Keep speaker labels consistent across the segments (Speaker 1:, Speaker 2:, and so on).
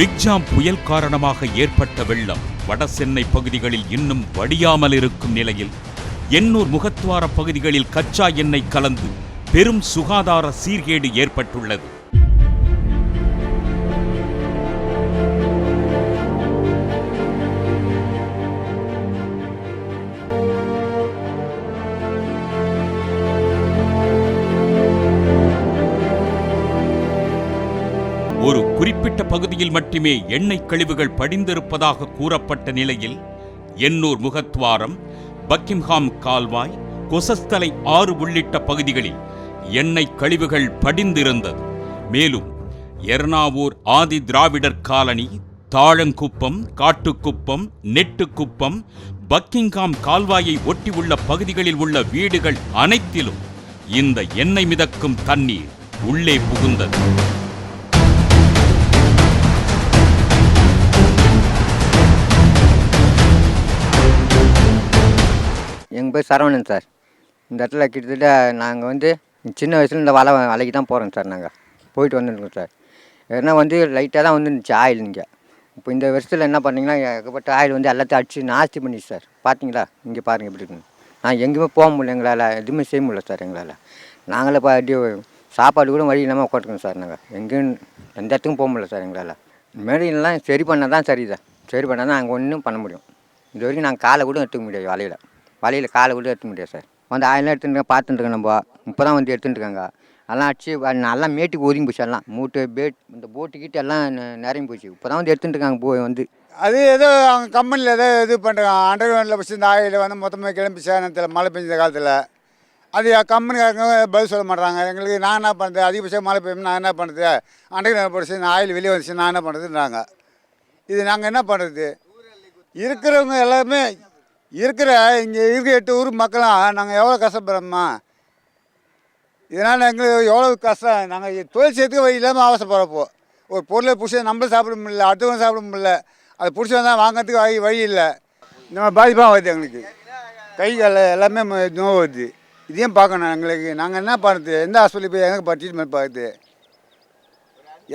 Speaker 1: விக்ஜாம் புயல் காரணமாக ஏற்பட்ட வெள்ளம் வட சென்னை பகுதிகளில் இன்னும் வடியாமல் இருக்கும் நிலையில் எண்ணூர் முகத்துவார பகுதிகளில் கச்சா எண்ணெய் கலந்து பெரும் சுகாதார சீர்கேடு ஏற்பட்டுள்ளது. குறிப்பிட்ட பகுதியில் மட்டுமே எண்ணெய் கழிவுகள் படிந்திருப்பதாக கூறப்பட்ட நிலையில் எண்ணூர் முகத்வாரம் பக்கிம்ஹாம் கால்வாய் கொசஸ்தலை ஆறு உள்ளிட்ட பகுதிகளில் எண்ணெய் கழிவுகள் படிந்திருந்தது. மேலும் எர்ணாவூர் ஆதி திராவிடர் காலனி தாழங்குப்பம் காட்டுக்குப்பம் நெட்டுக்குப்பம் பக்கிங்காம் கால்வாயை ஒட்டியுள்ள பகுதிகளில் உள்ள வீடுகள் அனைத்திலும் இந்த எண்ணெய் மிதக்கும் தண்ணீர் உள்ளே புகுந்தது.
Speaker 2: எங்கள் பேர் சரவணன் சார். இந்த இடத்துல கிட்டத்தட்ட நாங்கள் வந்து சின்ன வயசுல இந்த வலை வலைக்கு தான் போகிறோம் சார் நாங்கள் போயிட்டு வந்துருக்கோம் சார். ஏன்னா வந்து லைட்டாக தான் வந்துருந்துச்சு ஆயில் இங்கே. இப்போ இந்த வருஷத்தில் என்ன பண்ணிங்கன்னா ஏகப்பட்ட ஆயில் வந்து எல்லாத்தையும் அடிச்சு நாஸ்தி பண்ணிச்சு சார். பார்த்தீங்களா இங்கே பாருங்கள் எப்படி இருக்குன்னு. நான் எங்கேயுமே போக முடியல எங்களால் எதுவுமே செய்ய முடியல சார் எங்களால். நாங்களே இப்போ அப்படியே சாப்பாடு கூட வழி இல்லாமல் உட்காந்துருக்கோம் சார் நாங்கள் எங்கேயும் எந்த இடத்துக்கும் போக முடியல சார் எங்களால். மேடையெல்லாம் சரி பண்ணால் தான் சரி சார் சரி பண்ணால் தான் நாங்கள் ஒன்றும் பண்ண முடியும். இது வரைக்கும் நாங்கள் காலை கூட எடுத்துக்க முடியாது வலையில். வலையில் காலை கூட எடுத்துக்க முடியாது சார். வந்து ஆயிலாம் எடுத்துட்டு பார்த்துட்டுருக்கோம் நம்ம. இப்போ தான் வந்து எடுத்துட்டு எல்லாம் அடிச்சு நல்லா மேட்டுக்கு ஒதுங்கி போச்சு எல்லாம் மூட்டு பேட் இந்த போட்டு கீட்டு எல்லாம் நெ- நிரம்பி போச்சு. இப்போ தான் வந்து எடுத்துட்டு போய் வந்து.
Speaker 3: அது ஏதோ அவங்க கம்பெனியில் ஏதோ இது பண்ணுறாங்க அண்டர் கிரவுண்டில் வச்சு இந்த ஆயில் வந்து மொத்தமாக கிளம்பி சேனத்தில் மழை பெஞ்ச காலத்தில். அது கம்பெனிக்காரங்க பதில் சொல்ல மாட்றாங்க. எங்களுக்கு நான் என்ன பண்ணுறது அதிகபட்சம் மழை பெய்யும் நான் என்ன பண்ணுறது அண்டர் கிரவுண்ட் போடுச்சு இந்த ஆயில் வெளியே வந்துச்சு நான் என்ன பண்ணுறதுன்றாங்க இது நாங்கள் என்ன பண்ணுறது இருக்கிறவங்க எல்லாருமே இருக்கிற இங்கே இருக்கிற எட்டு ஊர் மக்களாக நாங்கள் எவ்வளோ கஷ்டப்படுறோம்மா? இதனால் எங்களுக்கு எவ்வளோ கஷ்டம்? நாங்கள் தொழில் செய்யறதுக்கு வழி இல்லாமல் அவசரப்படுறப்போ ஒரு பொருளை பிடிச்சி நம்மளும் சாப்பிட முடியல அடுத்தவங்க சாப்பிட முடியல அது பிடிச்சி வந்தால் வாங்கிறதுக்கு வழி வழி இல்லை. இந்த மாதிரி பாதிப்பாக வருது எங்களுக்கு. கை கால் எல்லாமே நோய் நோவு வருது. இதையும் பார்க்கணும் எங்களுக்கு. நாங்கள் என்ன பண்ணுறது எந்த ஹாஸ்பிட்டலுக்கு போய் எங்கே ட்ரீட்மெண்ட் பார்க்குது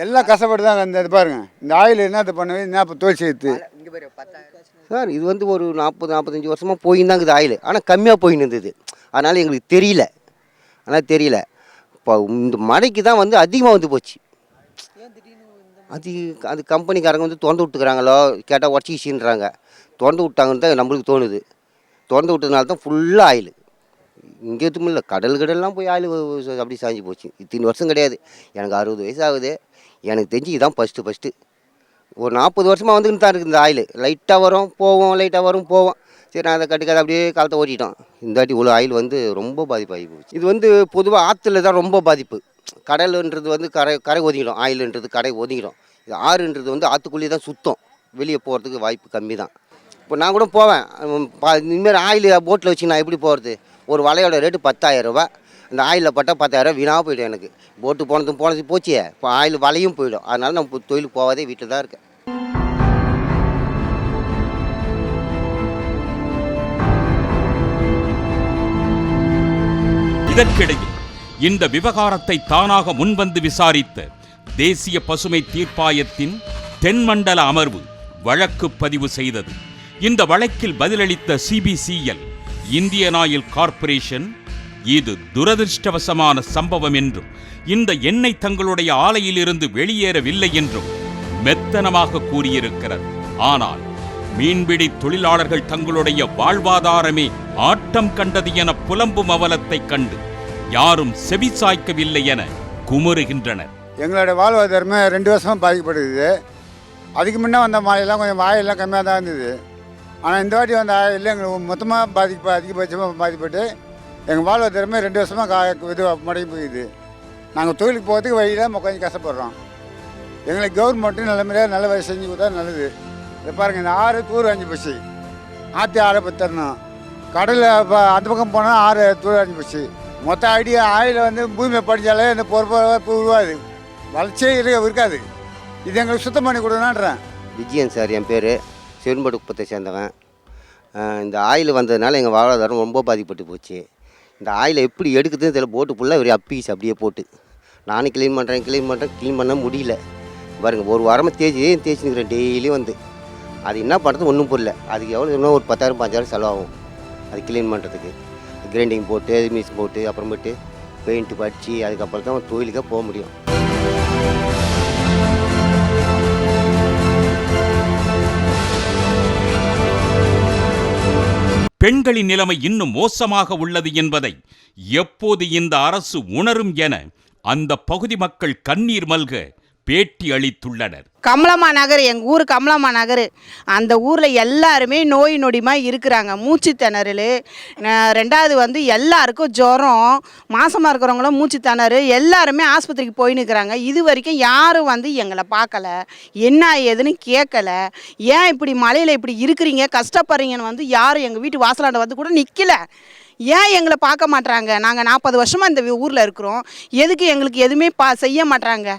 Speaker 3: எல்லாம் கஷ்டப்பட்டு தான் இந்த இது பாருங்கள் இந்த ஆயில் என்ன பண்ணுவேன் என்ன தொழில் செய்யுது?
Speaker 2: பேர் பத்தாயிரம்.
Speaker 4: சார் இது வந்து ஒரு நாற்பது நாற்பத்தஞ்சு வருஷமாக போயின்னு தான் இருக்குது ஆயில். ஆனால் கம்மியாக போயின்னு இருந்தது. அதனால் எங்களுக்கு தெரியல. ஆனால் தெரியல. இப்போ இந்த மழைக்கு தான் வந்து அதிகமாக வந்து போச்சு. அது அது கம்பெனிக்காரங்க வந்து திறந்து விட்டுக்கிறாங்களோ? கேட்டால் உடச்சிக்கிச்சின்றாங்க. திறந்து விட்டாங்கன்னு தான் நம்மளுக்கு தோணுது. திறந்து விட்டதுனால தான் ஃபுல்லாக ஆயில். இங்கே எதுவும் இல்லை. கடல் கடல்லாம் போய் ஆயில் அப்படி சாஞ்சு போச்சு. இத்தனை வருஷம் கிடையாது. எனக்கு அறுபது வயசு ஆகுது. எனக்கு தெரிஞ்சு இதான் ஃபஸ்ட்டு ஃபஸ்ட்டு ஒரு நாற்பது வருஷமாக வந்துக்கிட்டு தான் இருக்குது இந்த ஆயில். லைட்டாக வரும் போவோம் லைட்டாக வரும் போவோம். சரி நான் அதை கட்டுக்காத அப்படியே காலத்தை ஓட்டிட்டோம். இந்த வாட்டி இவ்வளோ ஆயில் வந்து ரொம்ப பாதிப்பாகி போச்சு. இது வந்து பொதுவாக ஆற்றுல தான் ரொம்ப பாதிப்பு. கடலுன்றது வந்து கரை கரை ஒதுங்கிடும். ஆயிலுன்றது கடை ஒதுங்கிடும். இது ஆறுன்றது வந்து ஆற்றுக்குள்ளேயே தான் சுத்தம். வெளியே போகிறதுக்கு வாய்ப்பு கம்மி தான். இப்போ நான் கூட போவேன். பா- இனிமேல் ஆயில் போட்டில் வச்சு நான் எப்படி போகிறது ஒரு வலையோட ரேட்டு பத்தாயிரம் அந்த ஆயிலில் பட்டால் பத்தாயிரம் வீணாக போயிடும் எனக்கு. போட்டு போனதும் போனது போச்சே இப்போ ஆயில் வலையும் போயிடும். அதனால நம்ம தொழில் தொழிலுக்கு போகாதே வீட்டில் தான் இருக்கேன்.
Speaker 1: இதற்கிடையில் இந்த விவகாரத்தை தானாக முன்வந்து விசாரித்த தேசிய பசுமை தீர்ப்பாயத்தின் தென்மண்டல அமர்வு வழக்கு பதிவு செய்தது. இந்த வழக்கில் பதிலளித்த சிபிசிஎல் இந்தியன் ஆயில் கார்ப்பரேஷன் இது துரதிர்ஷ்டவசமான சம்பவம் என்றும் இந்த எண்ணெய் தங்களுடைய ஆலையிலிருந்து வெளியேறவில்லை என்றும் மெத்தனமாக கூறியிருக்கிறது. ஆனால் மீன்பிடி தொழிலாளர்கள் தங்களுடைய வாழ்வாதாரமே ஆட்டம் கண்டது என புலம்பும் அவலத்தை கண்டு யாரும் செவி சாய்க்கவில்லை என குமுறுகின்றனர்.
Speaker 3: எங்களோட வாழ்வாதாரமே ரெண்டு வருஷமாக பாதிக்கப்படுது. அதுக்கு முன்னே வந்த மாலையெல்லாம் கொஞ்சம் வாயெல்லாம் கம்மியாக தான் இருந்தது. ஆனால் இந்த வாட்டி வந்த ஆயில் எங்களுக்கு மொத்தமாக பாதிப்பு அதிகபட்சமாக பாதிப்பட்டு எங்கள் வாழ்வாதாரமே ரெண்டு வருஷமாக கா இது முடங்கி போயிடுது நாங்கள் தொழிலுக்கு போகிறதுக்கு வழியில் கொஞ்சம் கஷ்டப்படுறோம். எங்களுக்கு கவர்மெண்ட்டும் நல்ல முறையாக நல்ல வழி செஞ்சு கொடுத்தா நல்லது. இதை பாருங்கள் இந்த ஆறு தூர் அஞ்சு போச்சு. ஆற்றி ஆறு பத்தரணும் கடலில் இப்போ அந்த பக்கம் போனால் ஆறு தூர் அஞ்சு போச்சு. மொத்த ஐடியா ஆயில் வந்து பூமியை படித்தாலே இந்த பொறுப்பு உருவாது. வளர்ச்சியே இருக்க இருக்காது. இது எங்களுக்கு சுத்தம் பண்ணி கொடுங்கன்றேன்
Speaker 4: விஜயன் சார் என் பேர். சிவன்படு குப்பத்தை சேர்ந்தவன் இந்த ஆயில் வந்ததுனால எங்கள் வாழ்வாதாரம் ரொம்ப பாதிப்பட்டு போச்சு. இந்த ஆயிலை எப்படி எடுக்குதுன்னு தெரியல. போட்டு ஃபுல்லாக ஒரு அப்பீஸ் அப்படியே போட்டு. நானும் க்ளீன் பண்ணுறேன் க்ளீன் பண்ணுறேன் க்ளீன் பண்ண முடியல. பாருங்கள் ஒரு வாரமாக தேய்ச்சி தேய்ச்சினுக்கிறேன் டெய்லியும் வந்து. அது என்ன பண்ணுறது ஒன்றும் புரியல. அதுக்கு எவ்வளோ இன்னும் ஒரு பத்தாயிரம் பஞ்சாயிரம் செலவாகும். அது க்ளீன் பண்ணுறதுக்கு கிரைண்டிங் போட்டு மிஷின் போட்டு அப்புறமேட்டு பெயிண்ட்டு படித்து அதுக்கப்புறம் தான் தொழிலுக்கே போக முடியும்.
Speaker 1: பெண்களின் நிலைமை இன்னும் மோசமாக உள்ளது என்பதை எப்போது இந்த அரசு உணரும் என அந்த பகுதி மக்கள் கண்ணீர் மல்க பேட்டி அளித்துள்ளனர்.
Speaker 5: கமலம்மா நகர் எங்கள் ஊர் கமலம்மா நகர். அந்த ஊரில் எல்லாருமே நோய் நொடிமாக இருக்கிறாங்க. மூச்சு திணறல் ரெண்டாவது வந்து எல்லாருக்கும் ஜுரம் மாசமாக இருக்கிறவங்களும் மூச்சு திணறு எல்லாருமே ஆஸ்பத்திரிக்கு போயின்னு இருக்கிறாங்க. இது வரைக்கும் யாரும் வந்து எங்களை பார்க்கல என்ன ஏதுன்னு கேட்கல ஏன் இப்படி மலையில் இப்படி இருக்கிறீங்க? கஷ்டப்படுறீங்கன்னு வந்து யாரும் எங்கள் வீட்டு வாசலாண்ட வந்து கூட நிற்கல ஏன் எங்களை பார்க்க மாட்றாங்க? நாங்கள் நாற்பது வருஷமாக இந்த ஊரில் இருக்கிறோம். எதுக்கு எங்களுக்கு எதுவுமே பா செய்ய மாட்றாங்க?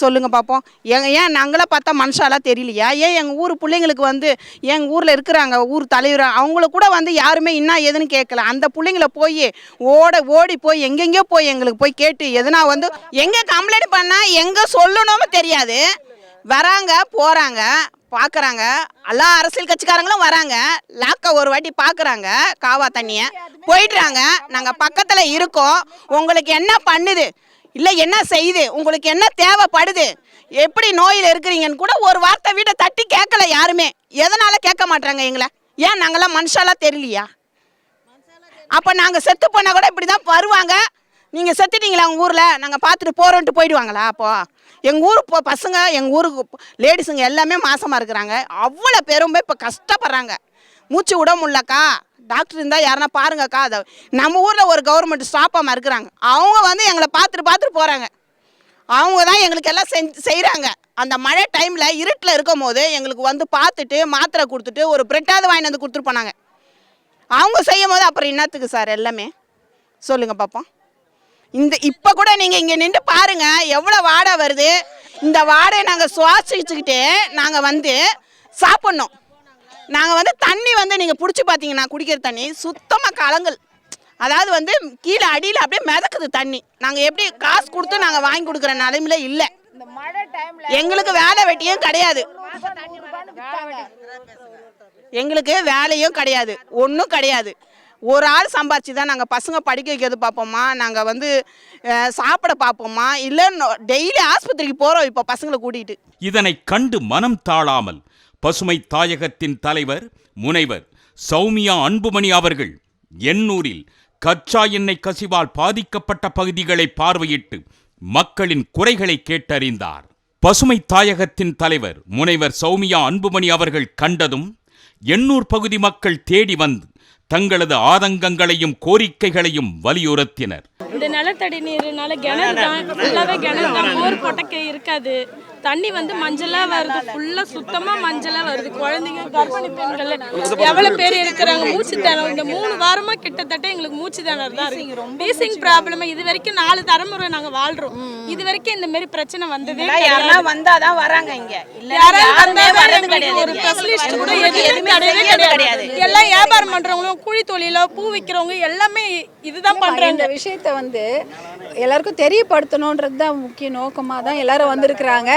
Speaker 5: சொல்லுங்க பார்ப்போம் எங்க ஏன் நாங்களாம் பார்த்தா மனுஷாலாம் தெரியலையா? ஏன் எங்கள் ஊர் பிள்ளைங்களுக்கு வந்து எங்கள் ஊரில் இருக்கிறாங்க ஊர் தலைவர்? அவங்கள கூட வந்து யாருமே என்ன ஏதுன்னு கேட்கல அந்த பிள்ளைங்கள போய் ஓட ஓடி போய் எங்கெங்கேயோ போய் எங்களுக்கு போய் கேட்டு எதுனா வந்து எங்கே கம்ப்ளைண்ட் பண்ணால் எங்கே சொல்லணும்னு தெரியாது. வராங்க போகிறாங்க பார்க்குறாங்க எல்லா அரசியல் கட்சிக்காரங்களும் வராங்க. லாக்கை ஒரு வாட்டி பார்க்குறாங்க காவா தண்ணியை. போயிடுறாங்க. நாங்கள் பக்கத்தில் இருக்கோம். உங்களுக்கு என்ன பண்ணுது? இல்லை என்ன செய்யுது உங்களுக்கு என்ன தேவைப்படுது? எப்படி நோயில் இருக்கிறீங்கன்னு கூட ஒரு வார்த்தை வீட்டை தட்டி கேட்கல யாருமே. எதனால கேட்க மாட்றாங்க எங்களை? ஏன் நாங்களாம் மனுஷாலாம் தெரியலையா? அப்போ நாங்கள் செத்து போனால் கூட இப்படி தான் வருவாங்க. நீங்கள் செத்துட்டீங்களா உங்கள் ஊரில்? நாங்கள் பார்த்துட்டு போகிறோன்ட்டு போயிடுவாங்களா அப்போ? எங்கள் ஊர் இப்போ பசங்க எங்கள் ஊருக்கு லேடிஸுங்க எல்லாமே மாசமாக இருக்கிறாங்க. அவ்வளோ பேரும் இப்போ கஷ்டப்படுறாங்க. மூச்சு விட முடிலக்கா டாக்டர் இருந்தால் யாருன்னா பாருங்கக்கா அதை நம்ம ஊரில் ஒரு கவர்மெண்ட் ஸ்டாப்பாக இருக்கிறாங்க அவங்க வந்து எங்களை பார்த்துட்டு பார்த்துட்டு போகிறாங்க அவங்க தான் எங்களுக்கு எல்லாம் செஞ்சு செய்கிறாங்க அந்த மழை டைமில் இருட்டில் இருக்கும் போது எங்களுக்கு வந்து பார்த்துட்டு மாத்திரை கொடுத்துட்டு ஒரு பிரெட்டாவது வாங்கிட்டு வந்து கொடுத்துட்டு போனாங்க. அவங்க செய்யும் போது அப்புறம் என்னத்துக்கு சார் எல்லாமே? சொல்லுங்கள் பார்ப்போம் இந்த இப்போ கூட நீங்கள் இங்கே நின்று பாருங்கள் எவ்வளோ வாடை வருது. இந்த வாடையை நாங்கள் சுவாசிச்சுக்கிட்டே நாங்கள் வந்து சாப்பிட்ணும். நாங்கள் வந்து தண்ணி வந்து நீங்கள் பிடிச்சி பார்த்தீங்கன்னா குடிக்கிற தண்ணி சுத்தமாக கலங்கல். அதாவது வந்து கீழே அடியில் அப்படியே மிதக்குது தண்ணி. நாங்கள் எப்படி காசு கொடுத்து நாங்கள் வாங்கி கொடுக்குற நிலைமையில இல்லை. எங்களுக்கு வேலை வெட்டியும் கிடையாது. எங்களுக்கு வேலையும் கிடையாது. ஒன்றும் கிடையாது. ஒரு ஆள் சம்பாரிச்சு தான் நாங்கள் பசங்க படிக்க வைக்கிறது பார்ப்போமா? நாங்கள் வந்து சாப்பிட பார்ப்போமா? இல்லை டெய்லி ஆஸ்பத்திரிக்கு போகிறோம் இப்போ பசங்களை கூட்டிகிட்டு
Speaker 1: இதனை கண்டு மனம் தாழாமல் பசுமை தாயகத்தின் தலைவர் முனைவர் சௌமியா அன்புமணி அவர்கள் எண்ணூரில் கச்சா எண்ணெய் கசிவால் பாதிக்கப்பட்ட பகுதிகளை பார்வையிட்டு மக்களின் குறைகளை கேட்டறிந்தார். பசுமை தாயகத்தின் தலைவர் முனைவர் சௌமியா அன்புமணி அவர்கள் கண்டதும் எண்ணூர் பகுதி மக்கள் தேடி வந்து தங்களது ஆதங்கங்களையும் கோரிக்கைகளையும் வலியுறுத்தினர்.
Speaker 6: இந்த நிலத்தடி நீர்னால கிணறு தான் ஃபுல்லாகவே கிணறு தான் போர் கொட்டக்கை இருக்காது. தண்ணி வந்து மஞ்சளாக வருது. ஃபுல்லாக சுத்தமாக மஞ்சளாக வருது. குழந்தைங்க கர்ப்பிணி பெண்கள் எவ்வளோ பேர் இருக்கிறாங்க? மூச்சு திணறல். இந்த மூணு வாரமாக கிட்டத்தட்ட எங்களுக்கு மூச்சு திணறல் தான் இருக்கு. பீசிங் ப்ராப்ளம் இது வரைக்கும் நாலு தலைமுறை நாங்கள் வாழ்கிறோம் இது வரைக்கும் இந்த மாதிரி பிரச்சனை வந்ததே
Speaker 5: யாருன்னா
Speaker 6: கிடையாது.
Speaker 5: வந்தால் தான் வராங்க இங்கே.
Speaker 6: யாராவது எங்களுக்கு ஒரு ஸ்பெஷலிஸ்ட் கூட எதுவுமே கிடையவே கிடையாது. எல்லாம் வியாபாரம் பண்றவங்களும் கூலி தொழில பூ விற்கிறவங்க எல்லாமே இதுதான்
Speaker 7: இந்த
Speaker 6: பண்றாங்க.
Speaker 7: விஷயத்தை வந்து எல்லாருக்கும் தெரியப்படுத்தணுன்றது தான் முக்கிய நோக்கமாக தான் எல்லாரும் வந்திருக்கிறாங்க.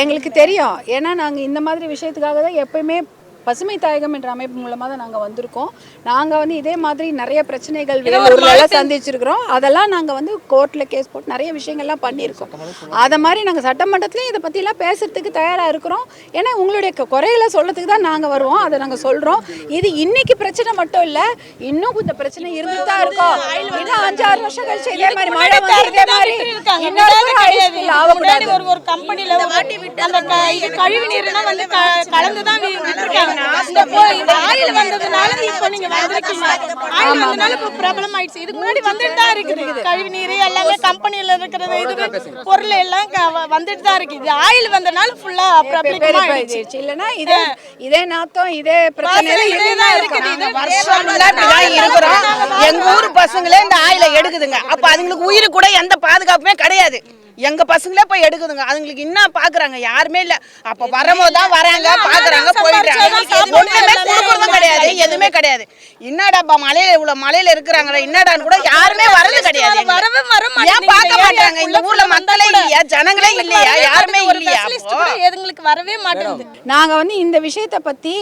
Speaker 7: எங்களுக்கு தெரியும். ஏன்னா நாங்கள் இந்த மாதிரி விஷயத்துக்காக தான் எப்பயுமே பசுமை தாயகம் என்ற அமைப்பு மூலமாக தான் நாங்கள் வந்திருக்கோம். நாங்கள் வந்து இதே மாதிரி நிறைய பிரச்சனைகள் வேலூர்ல எல்லாம் சந்திச்சிருக்கிறோம். அதெல்லாம் நாங்கள் வந்து கோர்ட்டில் கேஸ் போட்டு நிறைய விஷயங்கள்லாம் பண்ணியிருக்கோம். அதை மாதிரி நாங்கள் சட்டமன்றத்துலேயும் இதை பற்றிலாம் பேசுறதுக்கு தயாராக இருக்கிறோம். ஏன்னா உங்களுடைய குறைகளை சொல்றதுக்கு தான் நாங்கள் வருவோம். அதை நாங்கள் சொல்கிறோம் இது இன்னைக்கு பிரச்சனை மட்டும் இல்லை இன்னும் இந்த பிரச்சனை இருந்துட்டு தான் இருக்கும் இன்னும் அஞ்சாறு வருஷம் கழிச்சு இதே மாதிரி மழை வந்து இதே மாதிரி இன்னொரு
Speaker 6: ஒரு கம்பெனில அந்த க- இது கழிவு நீர்னா வந்து கலந்து தான் விட்டிருக்காங்க. ஆயில் வந்ததுனால இப்போ நீங்க வந்திருக்கீங்க ஆயில் வந்ததுனால இப்போ பிரபலம் ஆயிடுச்சு. இதுக்கு முன்னாடி வந்துட்டு தான் இருக்குது. கழிவு நீர் எல்லாமே கம்பெனில இருக்கிறது இது பொருள் எல்லாம் வந்துட்டு தான் இருக்கு இது ஆயில் வந்தனால ஃபுல்லா பிரபலமா ஆயிடுச்சு
Speaker 7: இதே இதே நாத்தம் இதே பிரச்சனை
Speaker 6: இதே தான் இருக்குது. இது
Speaker 5: வருஷம் இருக்கிறோம். எங்க ஊர் பசங்களே இந்த ஆயில எடுக்குதுங்க. அப்ப அதுங்களுக்கு உயிருக்கு கூட எந்த பாதுகாப்புமே கிடையாது. எங்க பசங்களே போய் எடுக்குதுங்க. அதுங்களுக்கு என்ன பாக்குறாங்க. யாருமே இல்ல. அப்ப வரும்போது தான் வராங்க பாக்குறாங்க போயிடுறாங்க. ஒண்ணுமே கொடுக்கறதும் கிடையாது. எதுவுமே கிடையாது. என்னடாப்பா மலையில இவ்வளவு மலையில இருக்கிறாங்க என்னடான்னு கூட யாருமே வரது கிடையாது. எங்களை.
Speaker 6: வரவே வர
Speaker 5: ஏன் பார்க்க மாட்டாங்க இந்த ஊர்ல மக்களே இல்லையா? ஜனங்களே இல்லையா? யாருமே இல்லையா?
Speaker 6: எங்களுக்கு வரவே மாட்டேங்குது.
Speaker 7: நாங்கள் வந்து இந்த விஷயத்தை பற்றி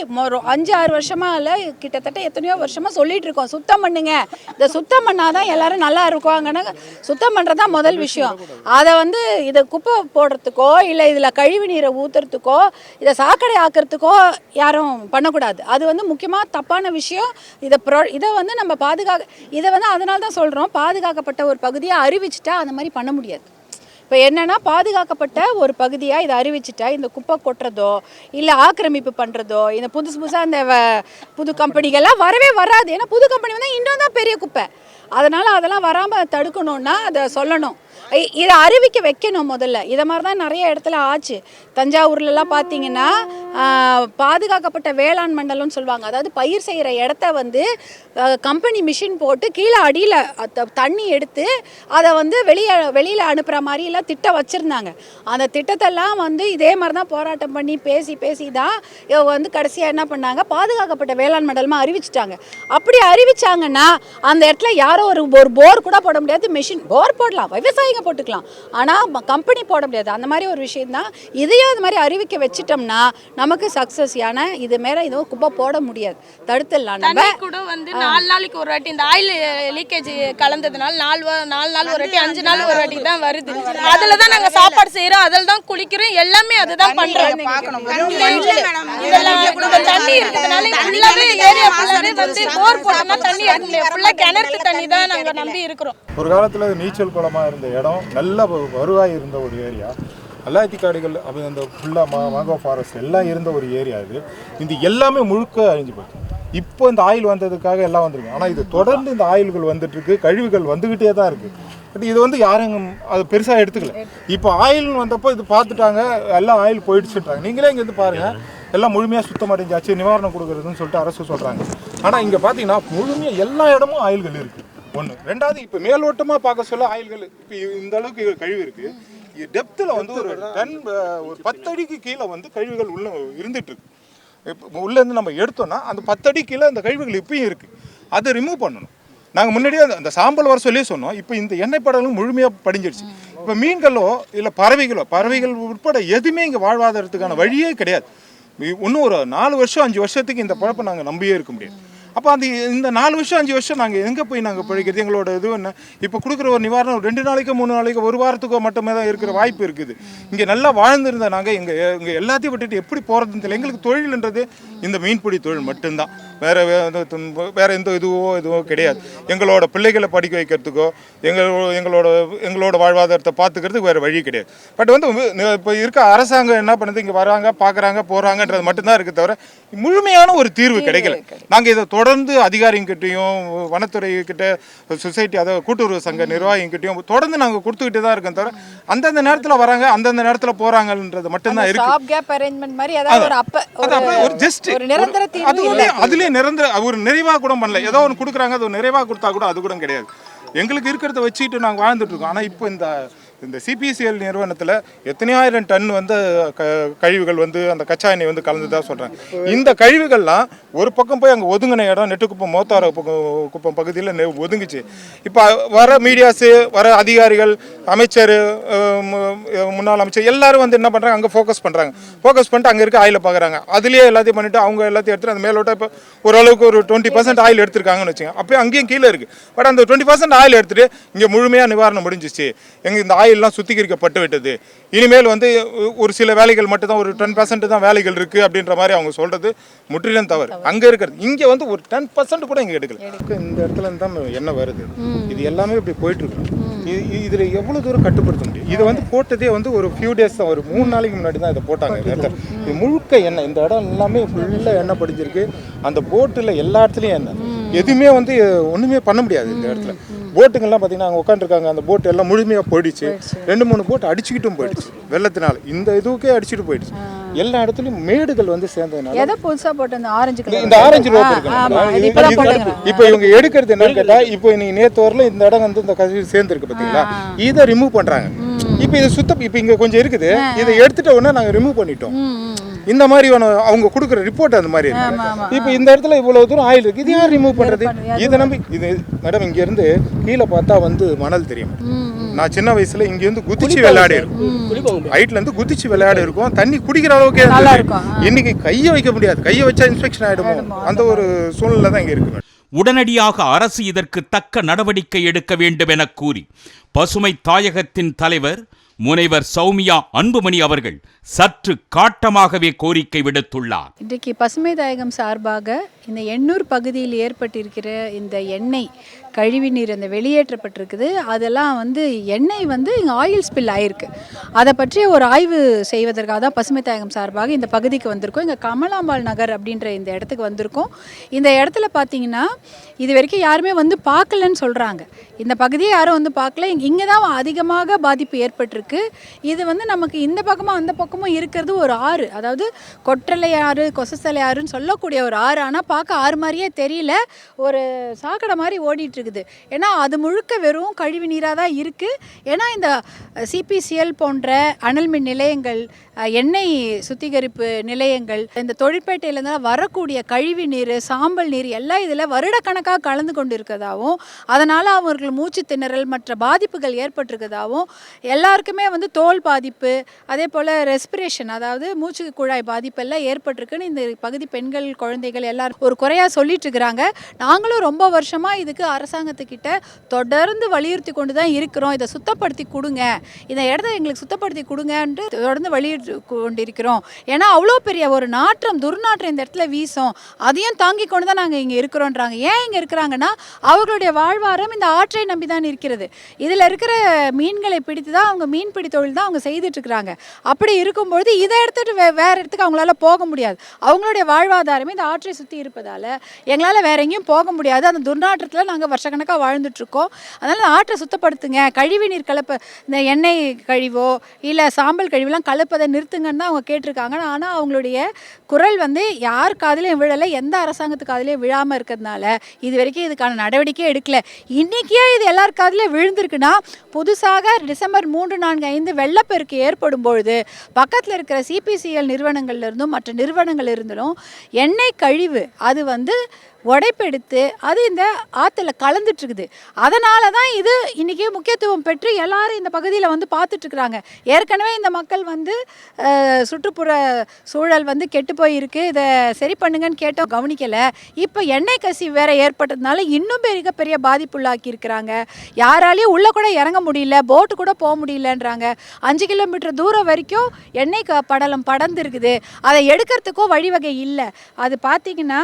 Speaker 7: அஞ்சு ஆறு வருஷமா இல்லை கிட்டத்தட்ட எத்தனையோ வருஷமாக சொல்லிட்டு இருக்கோம். சுத்தம் பண்ணுங்க. இந்த சுத்தம் பண்ணாதான் எல்லாரும் நல்லா இருக்குவாங்கன்னு சுத்தம் பண்ணுறது தான் முதல் விஷயம். அதை வந்து வந்து இதை குப்பை போடுறதுக்கோ இல்லை இதில் கழிவு நீரை ஊற்றுறதுக்கோ இதை சாக்கடை ஆக்கிறதுக்கோ யாரும் பண்ணக்கூடாது. அது வந்து முக்கியமாக தப்பான விஷயம். இதை ப்ரொ இதை வந்து நம்ம பாதுகாக்க இதை வந்து அதனால தான் சொல்கிறோம் பாதுகாக்கப்பட்ட ஒரு பகுதியை அறிவிச்சிட்டா அந்த மாதிரி பண்ண முடியாது. இப்போ என்னென்னா பாதுகாக்கப்பட்ட ஒரு பகுதியாக இதை அறிவிச்சிட்டா இந்த குப்பை கொட்டுறதோ இல்லை ஆக்கிரமிப்பு பண்ணுறதோ இந்த புதுசு புதுசாக அந்த வ- புது கம்பெனிகள்லாம் வரவே வராது. ஏன்னா புது கம்பெனி வந்தால் இன்னும் தான் பெரிய குப்பை. அதனால் அதெல்லாம் வராமல் தடுக்கணும்னா அதை சொல்லணும். இதை அறிவிக்க வைக்கணும் முதல்ல. இதை மாதிரி தான் நிறைய இடத்துல ஆச்சு. தஞ்சாவூர்லலாம் பார்த்தீங்கன்னா பாதுகாக்கப்பட்ட வேளாண் மண்டலம்னு சொல்லுவாங்க. அதாவது பயிர் செய்கிற இடத்த வந்து கம்பெனி மிஷின் போட்டு கீழே அடியில் தண்ணி எடுத்து அதை வந்து வெளியே வெளியில் அனுப்புகிற மாதிரி எல்லாம் திட்டம் வச்சுருந்தாங்க. அந்த திட்டத்தெல்லாம் வந்து இதே மாதிரி தான் போராட்டம் பண்ணி பேசி பேசி தான் இவங்க வந்து கடைசியாக என்ன பண்ணாங்க? பாதுகாக்கப்பட்ட வேளாண் மண்டலமாக அறிவிச்சிட்டாங்க. அப்படி அறிவிச்சாங்கன்னா அந்த இடத்துல யாரோ ஒரு ஒரு போர் கூட போட முடியாது. மிஷின் போர் போடலாம். விவசாயிங்க போட்டுக்கலாம். ஆனால் கம்பெனி போட முடியாது. அந்த மாதிரி ஒரு விஷயம் தான். இதையும் அது மாதிரி அறிவிக்க வச்சிட்டோம்னா நமக்கு சக்ஸஸ் ஏன்னா இது மேலே இதுவும் குப்பை போட முடியாது. தடுத்துடலாம். நம்ம
Speaker 6: கூட வந்து நாலு நாளைக்கு ஒரு வாட்டி இந்த ஆயில் லீக்கேஜ் கலந்ததுனால நாலு வா- நாலு நாள் ஒரு வாட்டி அஞ்சு நாள் ஒரு வாட்டி தான் வருது. அதுல தான் நாங்க சாப்பாடு செய்யறோம் அதில் தான் குளிக்கிறோம். எல்லாமே அதுதான் பண்றோம்.
Speaker 5: பார்க்கணும்.
Speaker 6: இதெல்லாம் தண்ணி இருக்கிறதுனால ஃபுல்லாவே ஏரியா ஃபுல்லாவே வந்து போர் போட்டோம்னா தண்ணி முடியாது ஃபுல்லா கிணத்து தண்ணி தான் நாங்க நம்பி இருக்கிறோம்.
Speaker 8: ஒரு காலத்தில் நீச்சல் குளமாக இருந்த இடம் நல்ல வருவாய் இருந்த ஒரு ஏரியா அல்லாத்தி காடுகள் அப்படி அந்த ஃபுல்லாக மா மாங்கோ ஃபாரஸ்ட் எல்லாம் இருந்த ஒரு ஏரியா இது. இந்த எல்லாமே முழுக்க அழிஞ்சு போச்சு. இப்போ இந்த ஆயில் வந்ததுக்காக எல்லாம் வந்துருக்கு. ஆனால் இது தொடர்ந்து இந்த ஆயில்கள் வந்துட்டு இருக்கு கழிவுகள் வந்துக்கிட்டே தான் இருக்கு. பட் இது வந்து யாரும் அது பெருசாக எடுத்துக்கல. இப்போ ஆயில்னு வந்தப்போ இது பார்த்துட்டாங்க எல்லாம் ஆயில் போயிடுச்சுட்டாங்க நீங்களே இங்கே வந்து பாருங்க. எல்லாம் முழுமையாக சுத்தமடைஞ்சாச்சு நிவாரணம் கொடுக்குறதுன்னு சொல்லிட்டு அரசு சொல்கிறாங்க ஆனால் இங்கே பார்த்தீங்கன்னா முழுமையாக எல்லா இடமும் ஆயில்கள் இருக்குது ஒன்று ரெண்டாவது இப்போ மேலோட்டமாக பார்க்க சொல்ல ஆயில்கள் இப்போ இந்த அளவுக்கு கழிவு இருக்குது டெப்த்தில் வந்து ஒரு டன் ஒரு பத்தடிக்கு கீழே வந்து கழிவுகள் உள்ள இருந்துட்டு இருக்கு. இப்போ உள்ளேருந்து நம்ம எடுத்தோம்னா அந்த பத்தடி கீழே அந்த கழிவுகள் இப்பயும் இருக்குது அதை ரிமூவ் பண்ணணும். நாங்கள் முன்னாடியே அந்த- சாம்பல் வர சொல்லி சொன்னோம். இப்போ இந்த எண்ணெய் படலும் முழுமையாக படிஞ்சிடுச்சு இப்போ மீன்களோ இல்லை பறவைகளோ பறவைகள் உட்பட எதுவுமே இங்கே வாழ்வாதாரத்துக்கான வழியே கிடையாது. இன்னும் ஒரு நாலு வருஷம் அஞ்சு வருஷத்துக்கு இந்த பழப்பை நாங்கள் நம்பியே இருக்க முடியாது. அப்போ அந்த இந்த நாலு வருஷம் அஞ்சு வருஷம் நாங்கள் எங்கே போய் நாங்கள் பிழைக்கிறது? எங்களோட இது என்ன? இப்போ கொடுக்குற ஒரு நிவாரணம் ஒரு ரெண்டு நாளைக்கு மூணு நாளைக்கு ஒரு வாரத்துக்கோ மட்டுமே தான் இருக்கிற வாய்ப்பு இருக்குது. இங்கே நல்லா வாழ்ந்திருந்த நாங்கள் எங்கள் இங்கே எல்லாத்தையும் விட்டுட்டு எப்படி போகிறதுன்னு தெரியல. எங்களுக்கு தொழில்ன்றது இந்த மீன்பிடி தொழில் மட்டும்தான். வேற வேற எந்த இதுவோ இதுவோ கிடையாது. எங்களோட பிள்ளைகளை படிக்க வைக்கிறதுக்கோ எங்களோட எங்களோட எங்களோட வாழ்வாதாரத்தை பார்த்துக்கிறதுக்கு வேற வழி கிடையாது. பட் வந்து இப்போ இருக்க அரசாங்கம் என்ன பண்ணுது? இங்கே வராங்க பார்க்குறாங்க போகிறாங்கன்றது மட்டும்தான் இருக்கு தவிர முழுமையான ஒரு தீர்வு கிடைக்கல. நாங்கள் இதை தொடர்ந்து அதிகாரிங்கிட்டையும் வனத்துறை கிட்ட சொசைட்டி அதாவது கூட்டுறவு சங்க நிர்வாகிகிட்டையும் தொடர்ந்து நாங்கள் கொடுத்துக்கிட்டு தான் இருக்கோம் தவிர அந்தந்த நேரத்தில் வராங்க அந்தந்த நேரத்தில் போகிறாங்கன்றது மட்டும்தான் இருக்கு.
Speaker 7: ஒரு
Speaker 8: ஜஸ்ட் அதுலயே நிரந்தர ஒரு நிறைவாக கூட பண்ணல. ஏதோ ஒன்று கொடுக்குறாங்க அது ஒரு கொடுத்தா கூட அது கூட கிடையாது. எங்களுக்கு இருக்கிறத வச்சுக்கிட்டு நாங்கள் வாழ்ந்துட்டு இருக்கோம். ஆனால் இப்போ இந்த இந்த சிபிசிஎல் நிறுவனத்தில் எத்தனையாயிரம் டன் வந்து க கழிவுகள் வந்து அந்த கச்சா எண்ணெய் வந்து கலந்துதான் சொல்கிறாங்க இந்த கழிவுகள்லாம் ஒரு பக்கம் போய் அங்கே ஒதுங்கின இடம் நெட்டுக்குப்பம் மோத்தார குப்பம் பகுதியில் நெ- ஒதுங்குச்சு. இப்போ வர மீடியாஸு வர அதிகாரிகள் அமைச்சர் முன்னாள் அமைச்சர் எல்லாரும் வந்து என்ன பண்ணுறாங்க அங்கே ஃபோக்கஸ் பண்ணுறாங்க ஃபோக்கஸ் பண்ணிட்டு அங்கே இருக்க ஆயில் பார்க்குறாங்க அதுலேயே எல்லாத்தையும் பண்ணிவிட்டு அவங்க எல்லாத்தையும் எடுத்துட்டு அந்த மேலோட்ட இப்போ ஓரளவுக்கு ஒரு டுவெண்ட்டி பர்சன்ட் ஆயில் எடுத்திருக்காங்கன்னு வச்சுங்க அப்படியே அங்கேயும் கீழே இருக்குது பட் அந்த டுவெண்ட்டி பர்சன்ட் ஆயில் எடுத்துட்டு இங்கே முழுமையாக நிவாரணம் முடிஞ்சிச்சு எங்கள் இந்த ஆயில் ஆயில்லாம் சுத்திகரிக்கப்பட்டு விட்டது. இனிமேல் வந்து ஒரு சில வேலைகள் மட்டும்தான் ஒரு டென் பர்சன்ட் தான் வேலைகள் இருக்குது அப்படின்ற மாதிரி அவங்க சொல்கிறது முற்றிலும் தவறு. அங்கே இருக்கிறது. இங்கே வந்து ஒரு டென் பர்சன்ட் கூட இங்கே எடுக்கல. இந்த இடத்துல இருந்து தான் எண்ணெய் வருது? இது எல்லாமே இப்படி போயிட்டு இருக்கு. இ- இ- இதுல எவ்வளவு தூரம் கட்டுப்படுத்த முடியும்? இதை வந்து போட்டதே வந்து ஒரு ஃபியூ டேஸ் தான் ஒரு மூணு நாளைக்கு முன்னாடி தான் இதை போட்டாங்க இந்த இடத்துல. இது முழுக்க எண்ணெய் இந்த இடம் எல்லாமே ஃபுல்லாக எண்ணெய் படிஞ்சிருக்கு. அந்த போட்டில் எல்லா இடத்துலையும் எண்ணெய். எதுவுமே வந்து ஒன்றுமே பண்ண முடியாது இந்த இடத்துல. போட்டுங்கெல்லாம் பார்த்தீங்கன்னா அங்கே உட்காந்துருக்காங்க அந்த போட் எல்லாம் முழுமையாக போயிடுச்சு. ரெண்டு மூணு போட் அடிச்சுக்கிட்டும் போயிடுச்சு. வெள்ளத்தினால. இந்த இதுக்கே அடிச்சுட்டு போயிடுச்சு. எல்லா இடத்துலையும் மேடுகள் வந்து சேர்ந்ததுனால
Speaker 7: எதை புதுசா போட்டு அந்த ஆரஞ்சு
Speaker 8: இந்த-
Speaker 7: கலர்
Speaker 8: இந்த ஆரஞ்சு ரோப் இருக்கு. இப்போ இவங்க எடுக்கிறது என்னன்னு கேட்டா இப்போ நீங்க நேத்து வரல இந்த இடம் வந்து இந்த கசிவு சேர்ந்துருக்கு பாத்தீங்களா? இதை ரிமூவ் பண்றாங்க. இப்போ இது சுத்தம் இப்போ இங்கே கொஞ்சம் இருக்குது. இதை எடுத்துட்ட உடனே நாங்கள் ரிமூவ் பண்ணிட்டோம். இந்த மாதிரி ஒன்று அவங்க கொடுக்குற ரிப்போர்ட் அந்த மாதிரி இருக்கு. இப்போ இந்த இடத்துல இவ்வளோ தூரம் ஆயில் இருக்கு. இது யார் ரிமூவ் பண்ணுறது இதை நம்பி இது மேடம் இங்கேருந்து கீழே பார்த்தா வந்து மணல் தெரியும். நான் சின்ன வயசுல இங்கேருந்து குதிச்சு விளையாடி இருக்கும். ஹைட்ல இருந்து குதிச்சு விளையாடி இருக்கும். தண்ணி குடிக்கிற அளவுக்கே. இன்னைக்கு கையை வைக்க முடியாது. கையை வச்சா இன்ஸ்பெக்ஷன் ஆயிடுமோ? அந்த ஒரு சூழ்நிலை தான் இங்க இருக்கு
Speaker 1: உடனடியாக அரசு இதற்கு தக்க நடவடிக்கை எடுக்க வேண்டும் என கூறி பசுமை தாயகத்தின் தலைவர் முனைவர் சௌமியா அன்புமணி அவர்கள் சற்று காட்டமாகவே கோரிக்கை விடுத்துள்ளார்.
Speaker 7: இன்றைக்கு பசுமை தாயகம் சார்பாக இந்த எண்ணூர் பகுதியில் ஏற்பட்டிருக்கிற இந்த எண்ணெய் கழிவு நீர் அந்த வெளியேற்றப்பட்டிருக்குது. அதெல்லாம் வந்து எண்ணெய் வந்து இங்கே ஆயில் ஸ்பில் ஆயிருக்கு. அதை பற்றி ஒரு ஆய்வு செய்வதற்காக தான் பசுமை தாயகம் சார்பாக இந்த பகுதிக்கு வந்திருக்கோம். இங்கே கமலாம்பாள் நகர் அப்படின்ற இந்த இடத்துக்கு வந்திருக்கோம். இந்த இடத்துல பார்த்தீங்கன்னா இது வரைக்கும் யாருமே வந்து பார்க்கலன்னு சொல்கிறாங்க இந்த பகுதியை யாரும் வந்து பார்க்கல. இங்கே தான் அதிகமாக பாதிப்பு ஏற்பட்டிருக்கு. இது வந்து நமக்கு இந்த பக்கமும் அந்த பக்கமும் இருக்கிறது ஒரு ஆறு. அதாவது கொற்றலை ஆறு கொசசலை ஆறுன்னு சொல்லக்கூடிய ஒரு ஆறு. ஆனால் பார்க்க ஆறு மாதிரியே தெரியல. ஒரு சாக்கடை மாதிரி ஓடிட்டுருக்குது. ஏன்னா அது முழுக்க வெறும் கழிவு நீராக தான் இருக்குது ஏன்னா இந்த சிபிசிஎல் போன்ற அனல் மின் நிலையங்கள் எண்ணெய் சுத்திகரிப்பு நிலையங்கள் இந்த தொழிற்பேட்டையிலேருந்து வரக்கூடிய கழிவு நீர் சாம்பல் நீர் எல்லாம் இதில் வருடக்கணக்காக கலந்து கொண்டு இருக்கிறதாகவும் அதனால் அவர்கள் மூச்சு திணறல் மற்ற பாதிப்புகள் ஏற்பட்டிருக்கதாகவும் எல்லாருக்குமே வந்து தோல் பாதிப்பு அதே போல் ரெஸ்பிரேஷன் அதாவது மூச்சு குழாய் பாதிப்பு எல்லாம் ஏற்பட்டிருக்குன்னு இந்த பகுதி பெண்கள் குழந்தைகள் எல்லாரும் ஒரு குறையாக சொல்லிட்டு இருக்கிறாங்க நாங்களும் ரொம்ப வருஷமாக இதுக்கு அரசாங்கத்துக்கிட்ட தொடர்ந்து வலியுறுத்தி கொண்டு தான் இருக்கிறோம். இதை சுத்தப்படுத்தி கொடுங்க. இந்த இடத்த எங்களுக்கு சுத்தப்படுத்தி கொடுங்கன்ட்டு தொடர்ந்து வலியுறுத்தி கொண்டிருக்கிறோம். ஏன்னா அவ்வளோ பெரிய ஒரு நாற்றம் துர்நாற்றம் இந்த இடத்துல வீசும். அதையும் தாங்கி கொண்டு தான் நாங்கள் இங்கே இருக்கிறோன்றாங்க. ஏன் இங்கே இருக்கிறாங்கன்னா அவர்களுடைய வாழ்வாரம் இந்த ஆற்றை நம்பி தான் இருக்கிறது. இதில் இருக்கிற மீன்களை பிடித்து தான் அவங்க மீன்பிடி தொழில் தான் அவங்க செய்துட்டுருக்குறாங்க. அப்படி இருக்கும்பொழுது இதை எடுத்துகிட்டு வே வேற இடத்துக்கு அவங்களால போக முடியாது. அவங்களுடைய வாழ்வாதாரமே இந்த ஆற்றை சுற்றி இருப்பதால் எங்களால் வேற எங்கேயும் போக முடியாது. அந்த துர்நாற்றத்தில் நாங்கள் வருஷக்கணக்காக வாழ்ந்துட்டுருக்கோம். அதனால் ஆற்றை சுத்தப்படுத்துங்க. கழிவு நீர் கலப்ப இந்த எண்ணெய் கழிவோ இல்லை சாம்பல் கழிவுலாம் கலப்பதை நிறுத்துங்கன்னு தான் அவங்க கேட்டிருக்காங்க. ஆனால் அவங்களுடைய குரல் வந்து யார் காதிலையும் விழலை எந்த அரசாங்கத்து காதிலையும் விழாமல் இருக்கிறதுனால இது வரைக்கும் இதுக்கான நடவடிக்கை எடுக்கல. இது எல்லார் காதிலையும் விழுந்திருக்குன்னா புதுசாக டிசம்பர் மூன்று நான்கு ஐந்து வெள்ளப்பெருக்கு ஏற்படும் பொழுது பக்கத்தில் இருக்கிற சிபிசிஎல் நிறுவனங்கள்ல இருந்தும் மற்ற நிறுவனங்கள் இருந்தும் எண்ணெய் கழிவு அது வந்து உடைப்பெடுத்து அது இந்த ஆற்றுல கலந்துட்டுருக்குது அதனால தான் இது இன்றைக்கி முக்கியத்துவம் பெற்று எல்லாரும் இந்த பகுதியில் வந்து பார்த்துட்ருக்குறாங்க. ஏற்கனவே இந்த மக்கள் வந்து சுற்றுப்புற சூழல் வந்து கெட்டு போயிருக்கு. இதை சரி பண்ணுங்கன்னு கேட்டோம் கவனிக்கலை. இப்போ எண்ணெய் கசி வேற ஏற்பட்டதுனால இன்னும் பெரிய பெரிய பாதிப்புள்ளாக்கி இருக்கிறாங்க யாராலையும் உள்ளே கூட இறங்க முடியல போட்டு கூட போக முடியலன்றாங்க. அஞ்சு கிலோமீட்டர் தூரம் வரைக்கும் எண்ணெய் க படலம் படர்ந்துருக்குது. அதை எடுக்கிறதுக்கும் வழிவகை இல்லை. அது பார்த்தீங்கன்னா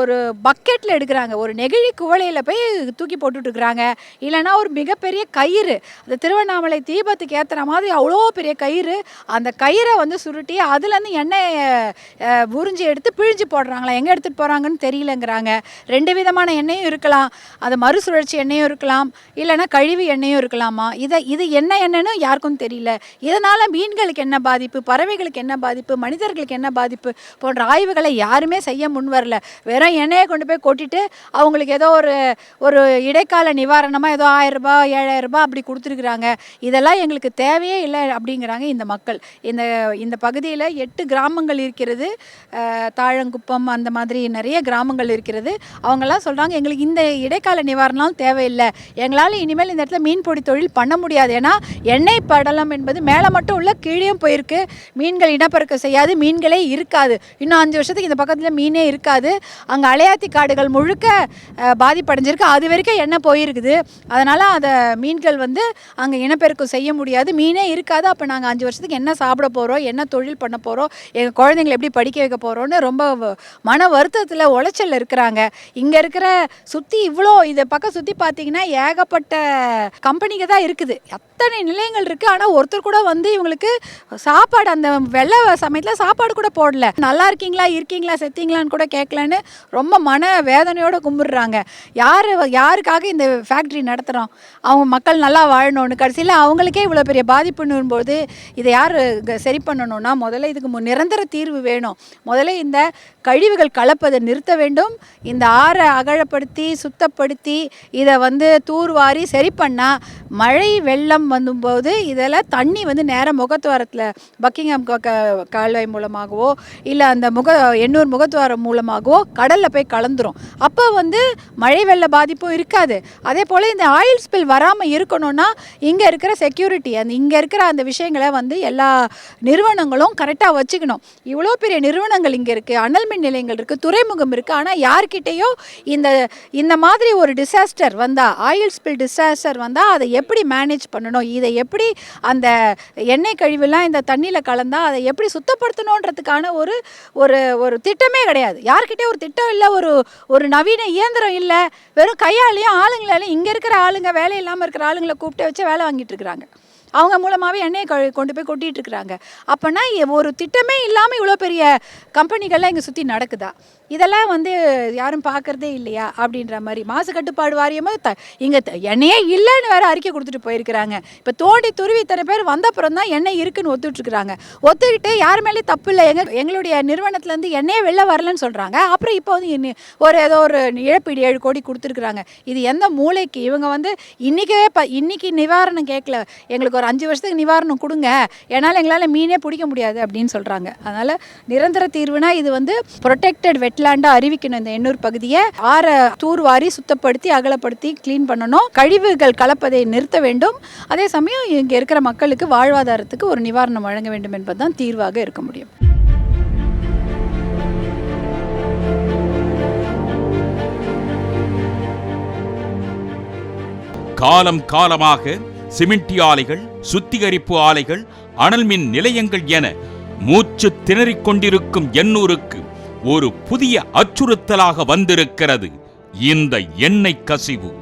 Speaker 7: ஒரு பக்கெட்டில் எடுக்கிறாங்க. ஒரு நெகிழி குவளையில் போய் தூக்கி போட்டுட்டு இருக்கிறாங்க இல்லைன்னா ஒரு மிகப்பெரிய கயிறு. அந்த திருவண்ணாமலை தீபத்துக்கு ஏற்றுற மாதிரி அவ்வளோ பெரிய கயிறு. அந்த கயிறை வந்து சுருட்டி அதுலேருந்து எண்ணெய் உறிஞ்சி எடுத்து பிழிஞ்சு போடுறாங்களா? எங்கே எடுத்துகிட்டு போகிறாங்கன்னு தெரியலங்கிறாங்க. ரெண்டு விதமான எண்ணெயும் இருக்கலாம். அது மறுசுழற்சி எண்ணெயும் இருக்கலாம். இல்லைன்னா கழிவு எண்ணெயும் இருக்கலாமா? இதை இது என்ன என்னன்னு யாருக்கும் தெரியல. இதனால் மீன்களுக்கு என்ன பாதிப்பு? பறவைகளுக்கு என்ன பாதிப்பு? மனிதர்களுக்கு என்ன பாதிப்பு? போன்ற ஆய்வுகளை யாருமே செய்ய முன் வரல வெறும் எண்ணெயை கொண்டு போய் கொட்டிட்டு அவங்களுக்கு ஏதோ ஒரு ஒரு இடைக்கால நிவாரணமாக ஏதோ ஆயிரரூபா ஏழாயிரரூபா அப்படி கொடுத்துருக்குறாங்க. இதெல்லாம் எங்களுக்கு தேவையே இல்லை அப்படிங்கிறாங்க இந்த மக்கள். இந்த இந்த பகுதியில் எட்டு கிராமங்கள் இருக்கிறது. தாழங்குப்பம் அந்த மாதிரி நிறைய கிராமங்கள் இருக்கிறது. அவங்கெல்லாம் சொல்கிறாங்க எங்களுக்கு இந்த இடைக்கால நிவாரணம் தேவையில்லை. எங்களால் இனிமேல் இந்த இடத்துல மீன்பிடி தொழில் பண்ண முடியாது. ஏன்னா எண்ணெய் படலம் என்பது மேலே மட்டும் உள்ள கீழேயும் போயிருக்கு. மீன்கள் இனப்பெருக்கம் செய்யாது மீன்களே இருக்காது. இன்னும் அஞ்சு வருஷத்துக்கு இந்த பக்கத்தில் மீனே இருக்காது. அங்கே அலையா ஆத்தி காடுகள் முழுக்க பாதிப்படைஞ்சிருக்கு. அது வரைக்கும் எண்ணெய் போயிருக்குது. அதனால் அதை மீன்கள் வந்து அங்கே இனப்பெருக்கம் செய்ய முடியாது. மீனே இருக்காது. அப்போ நாங்கள் அஞ்சு வருஷத்துக்கு என்ன சாப்பிட போகிறோம் என்ன தொழில் பண்ண போகிறோம் எங்கள் குழந்தைங்களை எப்படி படிக்க வைக்க போகிறோன்னு ரொம்ப மன வருத்தத்தில் உளைச்சல் இருக்கிறாங்க. இங்கே இருக்கிற சுற்றி இவ்வளோ இதை பக்கம் சுற்றி பார்த்தீங்கன்னா ஏகப்பட்ட கம்பெனிங்க தான் இருக்குது. அத்தனை நிலையங்கள் இருக்குது ஆனால் ஒருத்தர் கூட வந்து இவங்களுக்கு சாப்பாடு அந்த வெள்ளை சமயத்தில் சாப்பாடு கூட போடல. நல்லா இருக்கீங்களா இருக்கீங்களா செத்தீங்களான்னு கூட கேட்கலன்னு ரொம்ப மன வேதனையோடு கும்பிடுறாங்க. யார் யாருக்காக இந்த ஃபேக்ட்ரி நடத்துகிறோம் அவங்க மக்கள் நல்லா வாழணும்னு. கடைசியில் அவங்களுக்கே இவ்வளோ பெரிய பாதிப்புன்னு போது இதை யார் க- சரி பண்ணணும்னா முதல்ல இதுக்கு மு- நிரந்தர தீர்வு வேணும். முதல்ல இந்த கழிவுகள் கலப்பதை நிறுத்த வேண்டும். இந்த ஆறை அகழப்படுத்தி சுத்தப்படுத்தி இதை வந்து தூர்வாரி சரி பண்ணால் மழை வெள்ளம் வந்தும்போது இதில் தண்ணி வந்து நேராக முகத்துவாரத்தில் பக்கிங்ஹாம் க- கால்வாய் மூலமாகவோ இல்லை அந்த முக எண்ணூர் முகத்துவாரம் மூலமாகவோ கடலில் போய் கலந்துரும் அப்போ வந்து மழை வெள்ள பாதிப்பும் இருக்காது. அதே போல் இந்த ஆயில் ஸ்பில் வராமல் இருக்கணும்னா இங்கே இருக்கிற செக்யூரிட்டி அந்த இங்கே இருக்கிற அந்த விஷயங்களை வந்து எல்லா நிறுவனங்களும் கரெக்டாக வச்சுக்கணும். இவ்வளோ பெரிய நிறுவனங்கள் இங்கே இருக்குது அனல் மின் நிலையங்கள் இருக்குது துறைமுகம் இருக்குது ஆனால் யார்கிட்டேயோ இந்த இந்த மாதிரி ஒரு டிசாஸ்டர் வந்தால் ஆயில் ஸ்பில் டிசாஸ்டர் வந்தால் அதை எப்படி மேனேஜ் பண்ணணும்? இதை எப்படி அந்த எண்ணெய் கழிவுலாம் இந்த தண்ணியில் கலந்தால் அதை எப்படி சுத்தப்படுத்தணுன்றதுக்கான ஒரு ஒரு ஒரு திட்டமே கிடையாது. யார்கிட்டே ஒரு திட்டம் இல்லை ஒரு ஒரு நவீன இயந்திரம் இல்லை. வெறும் கையாலையும் ஆளுங்களாலையும் இங்கே இருக்கிற ஆளுங்க வேலை இல்லாமல் இருக்கிற ஆளுங்களை கூப்பிட்டு வச்சு வேலை வாங்கிட்டு இருக்கிறாங்க. அவங்க மூலமாகவே எண்ணெயை கொண்டு போய் கொட்டிகிட்டு இருக்கிறாங்க. அப்போனா ஒரு திட்டமே இல்லாமல் இவ்வளோ பெரிய கம்பெனிகள்லாம் இங்கே சுற்றி நடக்குதா? இதெல்லாம் வந்து யாரும் பார்க்கறதே இல்லையா அப்படின்ற மாதிரி மாசு கட்டுப்பாடு வாரியமாக த இங்கே எண்ணெயே இல்லைன்னு வேறு அறிக்கை கொடுத்துட்டு போயிருக்கிறாங்க. இப்போ தோண்டி துருவி இத்தனை பேர் வந்த அப்புறம் தான் எண்ணெய் இருக்குன்னு ஒத்துட்ருக்குறாங்க ஒத்துக்கிட்டு யார் மேலே தப்பு இல்லை. எங்க எங்களுடைய நிறுவனத்துலேருந்து எண்ணெயே வெளில வரலன்னு சொல்கிறாங்க அப்புறம் இப்போ வந்து ஒரு ஏதோ ஒரு இழப்பீடு ஏழு கோடி கொடுத்துருக்குறாங்க. இது எந்த மூளைக்கு? இவங்க வந்து இன்றைக்கே ப இன்றைக்கி நிவாரணம் கேட்கல எங்களுக்கு ஒரு அஞ்சு வருஷத்துக்கு நிவாரணம் கொடுங்க. என்னால் எங்களால் மீனே பிடிக்க முடியாது அப்படின்னு சொல்கிறாங்க அதனால் நிரந்தர தீர்வுனா இது வந்து ப்ரொடெக்டட் வெட் வெட்லாண்டாக அறிவிக்கணும் இந்த எண்ணூர் பகுதியை. ஆற தூர்வாரி சுத்தப்படுத்தி அகலப்படுத்தி க்ளீன் பண்ணணும். கழிவுகள் கலப்பதை நிறுத்த வேண்டும். அதே சமயம் இங்கே இருக்கிற மக்களுக்கு வாழ்வாதாரத்துக்கு ஒரு நிவாரணம் வழங்க வேண்டும் என்பதுதான் தீர்வாக இருக்க முடியும்.
Speaker 1: காலம் காலமாக சிமெண்டி ஆலைகள் சுத்திகரிப்பு ஆலைகள் அனல்மின் நிலையங்கள் என மூச்சு திணறிக் கொண்டிருக்கும் எண்ணூருக்கு ஒரு புதிய அச்சுறுத்தலாக வந்திருக்கிறது. இந்த எண்ணெய் கசிவு